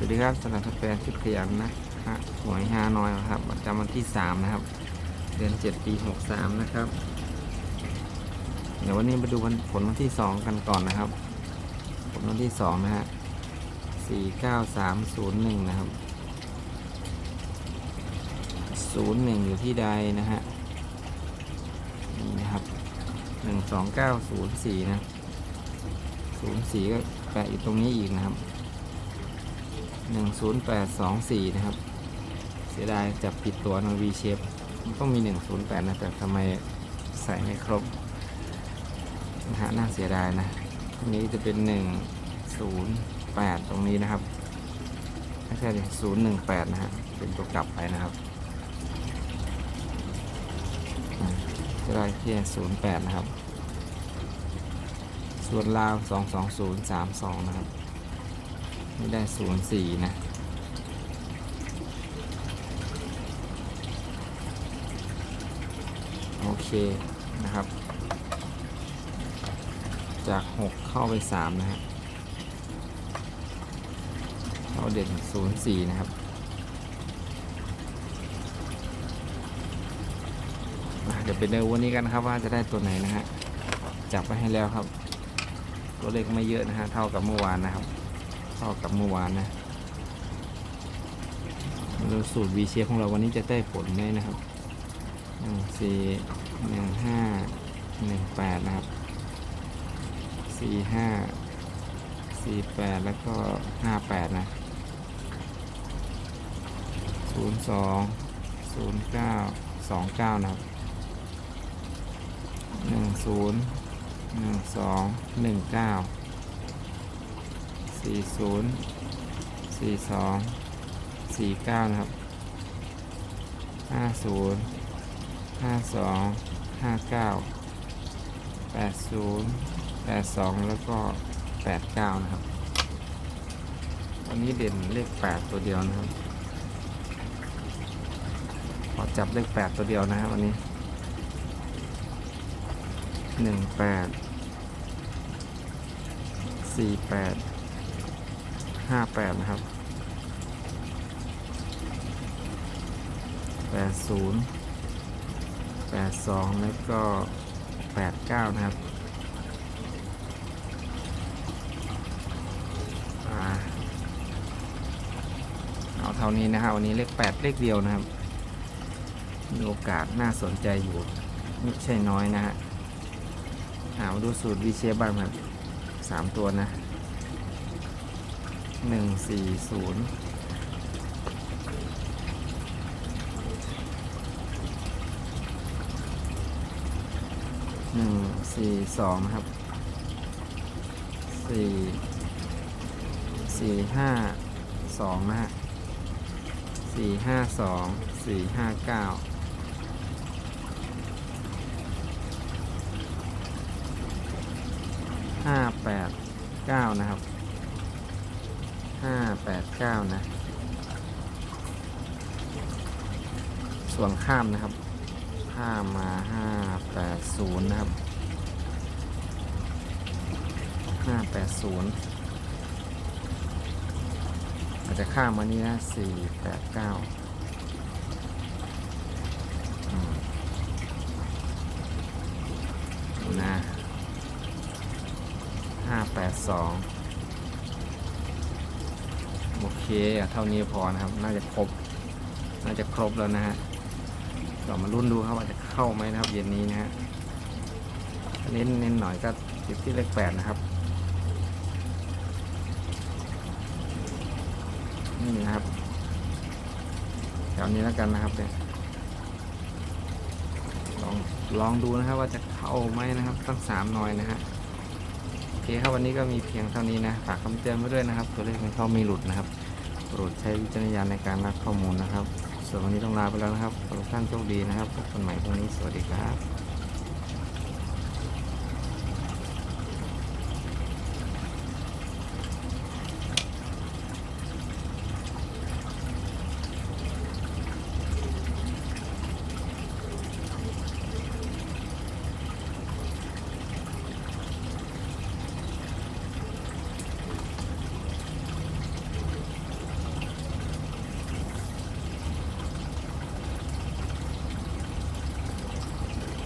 สวัสดีครับสำหรับแฟนชุดขยันนะฮะหวยฮานอยครับประจำวันที่ 3 นะครับ เดือน 7 ปี 63 นะครับ เดี๋ยววันนี้มาดูวันผลวันที่ 2 กันก่อนนะครับ ผลวันที่ 2 นะฮะ 49301 นะครับ 01 อยู่ที่ใดนะฮะ นี่นะครับ 12904 นะ 04 ก็แปะอยู่ตรงนี้อีกนะครับ 10824 นะครับ เสียดายจับผิดตัวนะ V shape ต้องมี 108 นะ แต่ทำไมใส่ไม่ครบนะฮะน่าเสียดายนะอันนี้จะเป็น 108 ตรงนี้นะครับไม่ใช่ดิ018 นะฮะ เป็นตัวกลับไปนะครับอืมจะได้แค่08 นะครับ ส่วนลาว 22032 นะครับ นี่ได้04นย์สี่นะ โอเคนะครับ จาก 6 เข้าไป 3 นะฮะเข้าเด่น04 นะครับเดี๋ยวไปเดูวันนี้กันครับว่าจะได้ตัวไหนนะฮะ จับไปให้แล้วครับ ตัวเลขไม่เยอะนะฮะ เท่ากับเมื่อวานนะครับ เท่ากับเมื่อวานนะมาสูตร V เชฟของเราวันนี้จะได้ผลไหมนะครับหนึ่งสี่หนึ่งห้าหนึ่งแปดนะครับสี่ห้าสี่แปดแล้วก็ห้าแปดนะศูนย์สองศูนย์เก้าสองเก้านะครับหนึ่งศูนย์หนึ่งสองหนึ่งเก้า สี่ศูนย์สี่สองสี่เก้านะครับห้าศูนย์ห้าสองห้าเก้าแปดศูนย์แปดสองแล้วก็แปดเก้านะครับ วันนี้เด่นเลขแปดตัวเดียวนะครับขอจับเลขแปดตัวเดียวนะครับวันนี้หนึ่งแปดสี่แปด ห้าแปดนะครับแปดศูนย์แปดสองแล้วก็แปดเก้านะครับเอาเท่านี้นะครับวันนี้เลขแปดเลขเดียวนะครับ มีโอกาสน่าสนใจอยู่ ไม่ใช่น้อยนะฮะหามาดูสูตรวีเชบ้างครับสามตัวนะ หนึ่งสี่ศูนย์หนึ่งสี่สองครับสี่สี่ห้าสองนะฮะสี่ห้าสองสี่ห้าเก้าห้าแปดเก้านะครับ เก้านะ ส่วนข้ามนะครับข้ามมาห้าแปดศูนย์นะครับห้าแปดศูนย์อาจจะข้ามมานี้นะสี่แปดเก้านะห้าแปดสอง เคอะเท่านี้พอนะครับ น่าจะครบ น่าจะครบแล้วนะฮะเรามาลุ้นดูครับว่าจะเข้าไหมนะครับเย็นนี้นะฮะเน้นเน้นหน่อยก็ติดที่เลขแปดนะครับนี่นะครับแถวนี้แล้วกันนะครับเนี่ยลองลองดูนะครับว่าจะเข้าไหมนะครับตั้งสามหน่อยนะฮะโอเคครับวันนี้ก็มีเพียงเท่านี้นะฝากคำเตือนไว้ด้วยนะครับ ตัวเลขมันเข้ามีหลุดนะครับ โปรดใช้วิจารณญาณในการรับข้อมูลนะครับ ส่วนวันนี้ต้องลาไปแล้วนะครับขอทุกท่านโชคดีนะครับพบกันใหม่พรุ่งนี้สวัสดีครับ